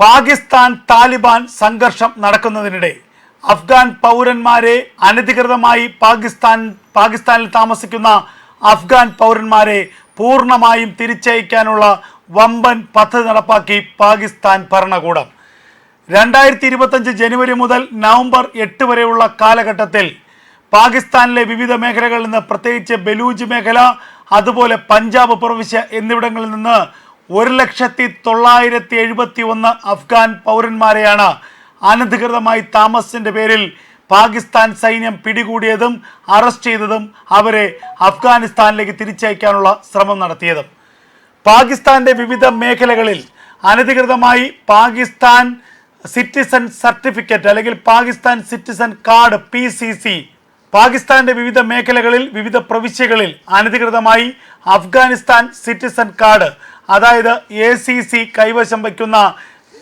പാകിസ്ഥാൻ താലിബാൻ സംഘർഷം നടക്കുന്നതിനിടെ അഫ്ഗാൻ പൗരന്മാരെ അനധികൃതമായി പാകിസ്ഥാൻ പാകിസ്ഥാനിൽ താമസിക്കുന്ന അഫ്ഗാൻ പൗരന്മാരെ പൂർണമായും തിരിച്ചയക്കാനുള്ള വമ്പൻ പദ്ധതി നടപ്പാക്കി പാകിസ്ഥാൻ ഭരണകൂടം. രണ്ടായിരത്തി ഇരുപത്തഞ്ച് ജനുവരി മുതൽ നവംബർ എട്ട് വരെയുള്ള കാലഘട്ടത്തിൽ പാകിസ്ഥാനിലെ വിവിധ മേഖലകളിൽ നിന്ന് പ്രത്യേകിച്ച് ബലൂജ് മേഖല അതുപോലെ പഞ്ചാബ് പ്രവിശ്യ എന്നിവിടങ്ങളിൽ നിന്ന് ഒരു ലക്ഷത്തി തൊള്ളായിരത്തി എഴുപത്തി ഒന്ന് അഫ്ഗാൻ പൗരന്മാരെയാണ് അനധികൃതമായി താമസത്തിന്റെ പേരിൽ പാകിസ്ഥാൻ സൈന്യം പിടികൂടിയതും അറസ്റ്റ് ചെയ്തതും അവരെ അഫ്ഗാനിസ്ഥാനിലേക്ക് തിരിച്ചയക്കാനുള്ള ശ്രമം നടത്തിയതും. പാകിസ്ഥാന്റെ വിവിധ മേഖലകളിൽ അനധികൃതമായി പാകിസ്ഥാൻ സിറ്റിസൺ സർട്ടിഫിക്കറ്റ് അല്ലെങ്കിൽ Pakistan citizen card P C C പാകിസ്ഥാന്റെ വിവിധ മേഖലകളിൽ വിവിധ പ്രവിശ്യകളിൽ അനധികൃതമായി അഫ്ഗാനിസ്ഥാൻ സിറ്റിസൺ കാർഡ് അതായത് എ സി സി കൈവശം വയ്ക്കുന്ന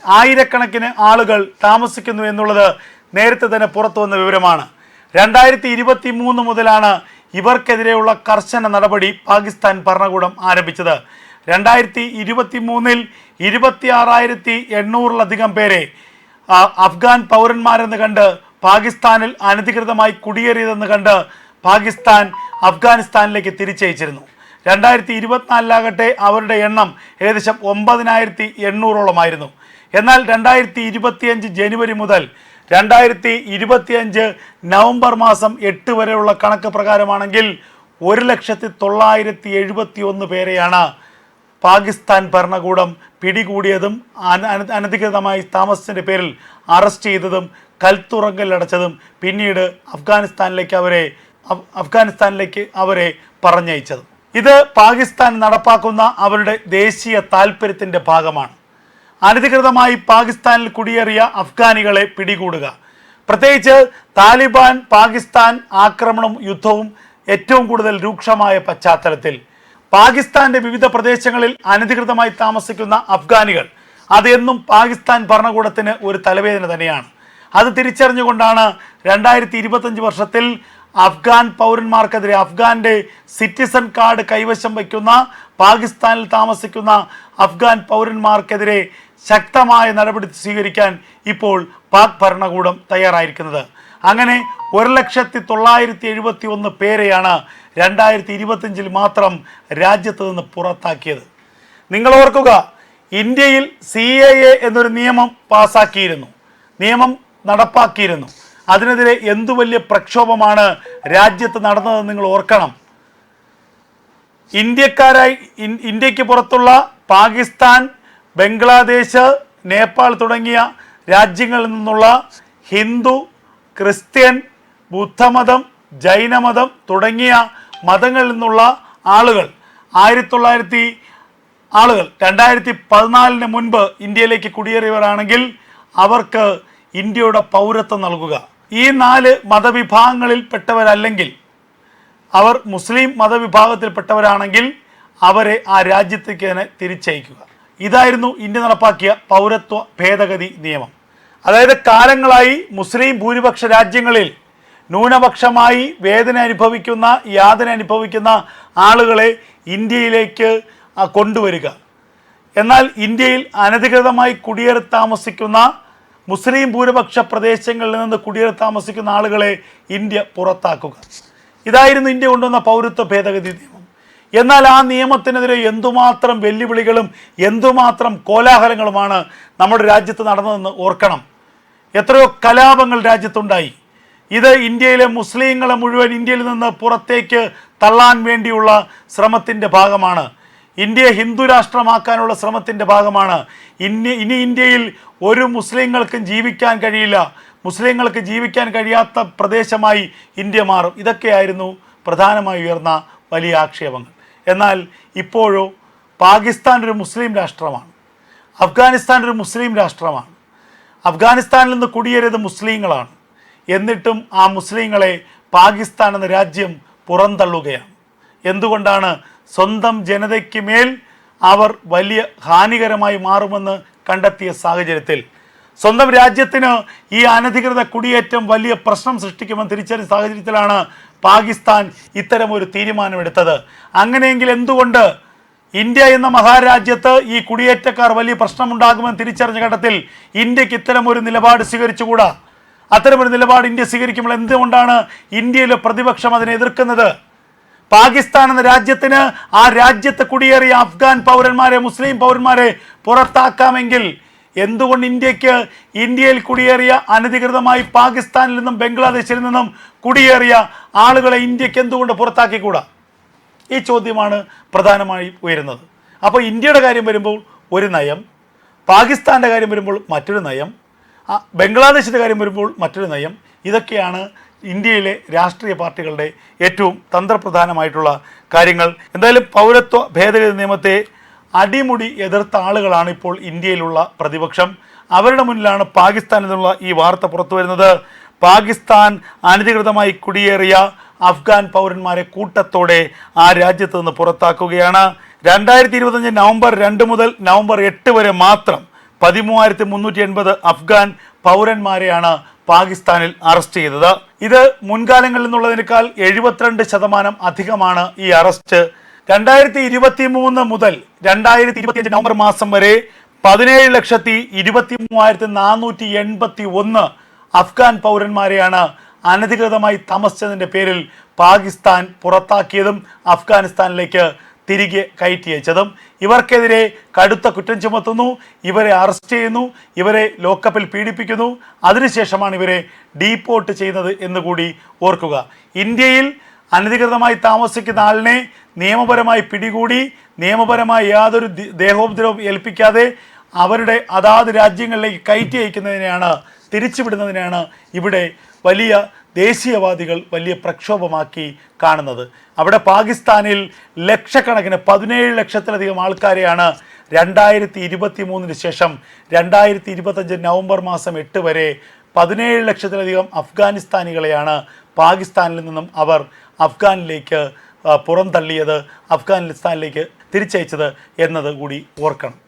ആയിരക്കണക്കിന് ആളുകൾ താമസിക്കുന്നു എന്നുള്ളത് നേരത്തെ തന്നെ പുറത്തു വന്ന വിവരമാണ്. രണ്ടായിരത്തി ഇരുപത്തി മൂന്ന് മുതലാണ് ഇവർക്കെതിരെയുള്ള കർശന നടപടി പാകിസ്ഥാൻ ഭരണകൂടം ആരംഭിച്ചത്. രണ്ടായിരത്തി ഇരുപത്തി മൂന്നിൽ ഇരുപത്തി ആറായിരത്തി എണ്ണൂറിലധികം പേരെ അഫ്ഗാൻ പൗരന്മാരെന്ന് കണ്ട് പാകിസ്ഥാനിൽ അനധികൃതമായി കുടിയേറിയതെന്ന് കണ്ട് പാകിസ്ഥാൻ അഫ്ഗാനിസ്ഥാനിലേക്ക് തിരിച്ചയച്ചിരുന്നു. രണ്ടായിരത്തി ഇരുപത്തിനാലിലാകട്ടെ അവരുടെ എണ്ണം ഏകദേശം ഒമ്പതിനായിരത്തി എണ്ണൂറോളമായിരുന്നു എന്നാൽ രണ്ടായിരത്തി ഇരുപത്തിയഞ്ച് ജനുവരി മുതൽ രണ്ടായിരത്തി ഇരുപത്തിയഞ്ച് നവംബർ മാസം എട്ട് വരെയുള്ള കണക്ക് പ്രകാരമാണെങ്കിൽ ഒരു ലക്ഷത്തി തൊള്ളായിരത്തി എഴുപത്തി ഒന്ന് പേരെയാണ് പാകിസ്ഥാൻ ഭരണകൂടം പിടികൂടിയതും അന- അന- അനധികൃതമായി താമസത്തിന്റെ പേരിൽ അറസ്റ്റ് ചെയ്തതും കൽത്തുറങ്കലടച്ചതും പിന്നീട് അഫ്ഗാനിസ്ഥാനിലേക്ക് അവരെ അഫ്- അഫ്ഗാനിസ്ഥാനിലേക്ക് അവരെ പറഞ്ഞയച്ചതും. ഇത് പാകിസ്ഥാൻ നടപ്പാക്കുന്ന അവരുടെ ദേശീയ താൽപ്പര്യത്തിന്റെ ഭാഗമാണ്. അനധികൃതമായി പാകിസ്ഥാനിൽ കുടിയേറിയ അഫ്ഗാനികളെ പിടികൂടുക. പ്രത്യേകിച്ച് താലിബാൻ പാകിസ്ഥാൻ ആക്രമണം യുദ്ധവും ഏറ്റവും കൂടുതൽ രൂക്ഷമായ പശ്ചാത്തലത്തിൽ. പാകിസ്ഥാന്റെ വിവിധ പ്രദേശങ്ങളിൽ അനധികൃതമായി താമസിക്കുന്ന അഫ്ഗാനികൾ അത് എന്നും പാകിസ്ഥാൻ ഭരണകൂടത്തിന് ഒരു തലവേദന തന്നെയാണ്. അത് തിരിച്ചറിഞ്ഞുകൊണ്ടാണ് രണ്ടായിരത്തി ഇരുപത്തഞ്ച് വർഷത്തിൽ അഫ്ഗാൻ പൗരന്മാർക്കെതിരെ അഫ്ഗാന്റെ സിറ്റിസൺ കാർഡ് കൈവശം വയ്ക്കുന്ന പാകിസ്ഥാനിൽ താമസിക്കുന്ന അഫ്ഗാൻ പൗരന്മാർക്കെതിരെ ശക്തമായ നടപടി സ്വീകരിക്കാൻ ഇപ്പോൾ പാക് ഭരണകൂടം തയ്യാറായിരിക്കുന്നത്. അങ്ങനെ ഒരു ലക്ഷത്തി തൊള്ളായിരത്തി എഴുപത്തി ഒന്ന് പേരെയാണ് രണ്ടായിരത്തി ഇരുപത്തഞ്ചിൽ മാത്രം രാജ്യത്ത് നിന്ന് പുറത്താക്കിയത്. നിങ്ങൾ ഓർക്കുക ഇന്ത്യയിൽ സി എന്നൊരു നിയമം പാസാക്കിയിരുന്നു. നിയമം നടപ്പാക്കിയിരുന്നു. അതിനെതിരെ എന്തു വലിയ പ്രക്ഷോഭമാണ് രാജ്യത്ത് നടന്നതെന്ന് നിങ്ങൾ ഓർക്കണം. ഇന്ത്യക്കാരായി ഇന്ത്യയ്ക്ക് പുറത്തുള്ള പാകിസ്ഥാൻ ബംഗ്ലാദേശ് നേപ്പാൾ തുടങ്ങിയ രാജ്യങ്ങളിൽ നിന്നുള്ള ഹിന്ദു ക്രിസ്ത്യൻ ബുദ്ധമതം ജൈനമതം തുടങ്ങിയ മതങ്ങളിൽ നിന്നുള്ള ആളുകൾ ആയിരത്തി തൊള്ളായിരത്തി ആളുകൾ രണ്ടായിരത്തി പതിനാലിന് മുൻപ് ഇന്ത്യയിലേക്ക് കുടിയേറിയവരാണെങ്കിൽ അവർക്ക് ഇന്ത്യയുടെ പൗരത്വം നൽകുക. ഈ നാല് മതവിഭാഗങ്ങളിൽപ്പെട്ടവരല്ലെങ്കിൽ അവർ മുസ്ലിം മതവിഭാഗത്തിൽപ്പെട്ടവരാണെങ്കിൽ അവരെ ആ രാജ്യത്തേക്ക് തന്നെ തിരിച്ചയക്കുക. ഇതായിരുന്നു ഇന്ത്യ നടപ്പാക്കിയ പൗരത്വ ഭേദഗതി നിയമം. അതായത് കാലങ്ങളായി മുസ്ലിം ഭൂരിപക്ഷ രാജ്യങ്ങളിൽ ന്യൂനപക്ഷമായി വേദന അനുഭവിക്കുന്ന യാതന അനുഭവിക്കുന്ന ആളുകളെ ഇന്ത്യയിലേക്ക് കൊണ്ടുവരിക. എന്നാൽ ഇന്ത്യയിൽ അനധികൃതമായി കുടിയേറി താമസിക്കുന്ന മുസ്ലിം ഭൂരിപക്ഷ പ്രദേശങ്ങളിൽ നിന്ന് കുടിയേറി താമസിക്കുന്ന ആളുകളെ ഇന്ത്യ പുറത്താക്കുക. ഇതായിരുന്നു ഇന്ത്യ കൊണ്ടുവന്ന പൗരത്വ ഭേദഗതി നിയമം. എന്നാൽ ആ നിയമത്തിനെതിരെ എന്തുമാത്രം വെല്ലുവിളികളും എന്തുമാത്രം കോലാഹലങ്ങളുമാണ് നമ്മുടെ രാജ്യത്ത് നടന്നതെന്ന് ഓർക്കണം. എത്രയോ കലാപങ്ങൾ രാജ്യത്തുണ്ടായി. ഇത് ഇന്ത്യയിലെ മുസ്ലിങ്ങളെ മുഴുവൻ ഇന്ത്യയിൽ നിന്ന് പുറത്തേക്ക് തള്ളാൻ വേണ്ടിയുള്ള ശ്രമത്തിന്റെ ഭാഗമാണ്. ഇന്ത്യയെ ഹിന്ദു രാഷ്ട്രമാക്കാനുള്ള ശ്രമത്തിന്റെ ഭാഗമാണ്. ഇനി ഇനി ഇന്ത്യയിൽ ഒരു മുസ്ലിങ്ങൾക്കും ജീവിക്കാൻ കഴിയില്ല. മുസ്ലിങ്ങൾക്ക് ജീവിക്കാൻ കഴിയാത്ത പ്രദേശമായി ഇന്ത്യ മാറും. ഇതൊക്കെയായിരുന്നു പ്രധാനമായി ഉയർന്ന വലിയ ആക്ഷേപങ്ങൾ. എന്നാൽ ഇപ്പോഴോ പാകിസ്ഥാൻ ഒരു മുസ്ലിം രാഷ്ട്രമാണ്. അഫ്ഗാനിസ്ഥാൻ ഒരു മുസ്ലിം രാഷ്ട്രമാണ്. അഫ്ഗാനിസ്ഥാനിൽ നിന്ന് കുടിയേറിയത് മുസ്ലിങ്ങളാണ്. എന്നിട്ടും ആ മുസ്ലിങ്ങളെ പാകിസ്ഥാൻ എന്ന രാജ്യം പുറന്തള്ളുകയാണ്. എന്തുകൊണ്ടാണ് സ്വന്തം ജനതയ്ക്ക് മേൽ അവർ വലിയ ഹാനികരമായി മാറുമെന്ന് കണ്ടെത്തിയ സാഹചര്യത്തിൽ. സ്വന്തം രാജ്യത്തിന് ഈ അനധികൃത കുടിയേറ്റം വലിയ പ്രശ്നം സൃഷ്ടിക്കുമെന്ന് തിരിച്ചറിഞ്ഞ സാഹചര്യത്തിലാണ് പാകിസ്ഥാൻ ഇത്തരം ഒരു തീരുമാനമെടുത്തത്. അങ്ങനെയെങ്കിൽ എന്തുകൊണ്ട് ഇന്ത്യ എന്ന മഹാരാജ്യത്ത് ഈ കുടിയേറ്റക്കാർ വലിയ പ്രശ്നമുണ്ടാകുമെന്ന് തിരിച്ചറിഞ്ഞ ഘട്ടത്തിൽ ഇന്ത്യയ്ക്ക് ഇത്തരം ഒരു നിലപാട് സ്വീകരിച്ചുകൂടാ? അത്തരമൊരു നിലപാട് ഇന്ത്യ സ്വീകരിക്കുമ്പോൾ എന്തുകൊണ്ടാണ് ഇന്ത്യയിലെ പ്രതിപക്ഷം അതിനെ എതിർക്കുന്നത്? പാകിസ്ഥാൻ എന്ന രാജ്യത്തിന് ആ രാജ്യത്ത് കുടിയേറിയ അഫ്ഗാൻ പൗരന്മാരെ മുസ്ലിം പൗരന്മാരെ പുറത്താക്കാമെങ്കിൽ എന്തുകൊണ്ട് ഇന്ത്യയ്ക്ക് ഇന്ത്യയിൽ കുടിയേറിയ അനധികൃതമായി പാകിസ്ഥാനിൽ നിന്നും ബംഗ്ലാദേശിൽ നിന്നും കുടിയേറിയ ആളുകളെ ഇന്ത്യയ്ക്ക് എന്തുകൊണ്ട് പുറത്താക്കിക്കൂടാ? ഈ ചോദ്യമാണ് പ്രധാനമായി ഉയരുന്നത്. അപ്പോൾ ഇന്ത്യയുടെ കാര്യം വരുമ്പോൾ ഒരു നയം പാകിസ്ഥാന്റെ കാര്യം വരുമ്പോൾ മറ്റൊരു നയം ബംഗ്ലാദേശിന്റെ കാര്യം വരുമ്പോൾ മറ്റൊരു നയം ഇതൊക്കെയാണ് ഇന്ത്യയിലെ രാഷ്ട്രീയ പാർട്ടികളുടെ ഏറ്റവും തന്ത്രപ്രധാനമായിട്ടുള്ള കാര്യങ്ങൾ. എന്തായാലും പൗരത്വ ഭേദഗതി നിയമത്തെ അടിമുടി എതിർത്ത ആളുകളാണ് ഇപ്പോൾ ഇന്ത്യയിലുള്ള പ്രതിപക്ഷം. അവരുടെ മുന്നിലാണ് പാകിസ്ഥാനിൽ നിന്നുള്ള ഈ വാർത്ത പുറത്തു വരുന്നത്. പാകിസ്ഥാൻ അനധികൃതമായി കുടിയേറിയ അഫ്ഗാൻ പൗരന്മാരെ കൂട്ടത്തോടെ ആ രാജ്യത്ത് നിന്ന് പുറത്താക്കുകയാണ്. രണ്ടായിരത്തി ഇരുപത്തഞ്ച് നവംബർ രണ്ട് മുതൽ നവംബർ എട്ട് വരെ മാത്രം പതിമൂവായിരത്തി മുന്നൂറ്റി എൺപത് അഫ്ഗാൻ പൗരന്മാരെയാണ് പാകിസ്ഥാനിൽ അറസ്റ്റ് ചെയ്തത്. ഇത് മുൻകാലങ്ങളിൽ നിന്നുള്ളതിനേക്കാൾ എഴുപത്തിരണ്ട് ശതമാനം അധികമാണ് ഈ അറസ്റ്റ്. രണ്ടായിരത്തി ഇരുപത്തി മൂന്ന് മുതൽ രണ്ടായിരത്തി ഇരുപത്തിയഞ്ച് നവംബർ മാസം വരെ പതിനേഴ് ലക്ഷത്തി ഇരുപത്തി മൂവായിരത്തി നാനൂറ്റി എൺപത്തി ഒന്ന് അഫ്ഗാൻ പൗരന്മാരെയാണ് അനധികൃതമായി താമസിച്ചതിന്റെ പേരിൽ പാകിസ്ഥാൻ പുറത്താക്കിയതും അഫ്ഗാനിസ്ഥാനിലേക്ക് തിരികെ കയറ്റി അയച്ചതും ഇവർക്കെതിരെ കടുത്ത കുറ്റം ചുമത്തുന്നു ഇവരെ അറസ്റ്റ് ചെയ്യുന്നു ഇവരെ ലോക്കപ്പിൽ പീഡിപ്പിക്കുന്നു. അതിനുശേഷമാണ് ഇവരെ ഡീപ്പോർട്ട് ചെയ്യുന്നത് എന്നുകൂടി ഓർക്കുക. ഇന്ത്യയിൽ അനധികൃതമായി താമസിക്കുന്ന ആളിനെ നിയമപരമായി പിടികൂടി നിയമപരമായി യാതൊരു ദേഹോപദ്രവം ഏൽപ്പിക്കാതെ അവരുടെ അതാത് രാജ്യങ്ങളിലേക്ക് കയറ്റി അയക്കുന്നതിനെയാണ് തിരിച്ചുവിടുന്നതിനെയാണ് ഇവിടെ വലിയ ദേശീയവാദികൾ വലിയ പ്രക്ഷോഭമാക്കി കാണുന്നത്. അവിടെ പാകിസ്ഥാനിൽ ലക്ഷക്കണക്കിന് പതിനേഴ് ലക്ഷത്തിലധികം ആൾക്കാരെയാണ് രണ്ടായിരത്തി ഇരുപത്തി മൂന്നിന് ശേഷം രണ്ടായിരത്തി ഇരുപത്തഞ്ച് നവംബർ മാസം എട്ട് വരെ പതിനേഴ് ലക്ഷത്തിലധികം അഫ്ഗാനിസ്ഥാനികളെയാണ് പാകിസ്ഥാനിൽ നിന്നും അവർ അഫ്ഗാനിലേക്ക് പുറന്തള്ളിയത് അഫ്ഗാനിസ്ഥാനിലേക്ക് തിരിച്ചയച്ചത് എന്നത് കൂടി ഓർക്കണം.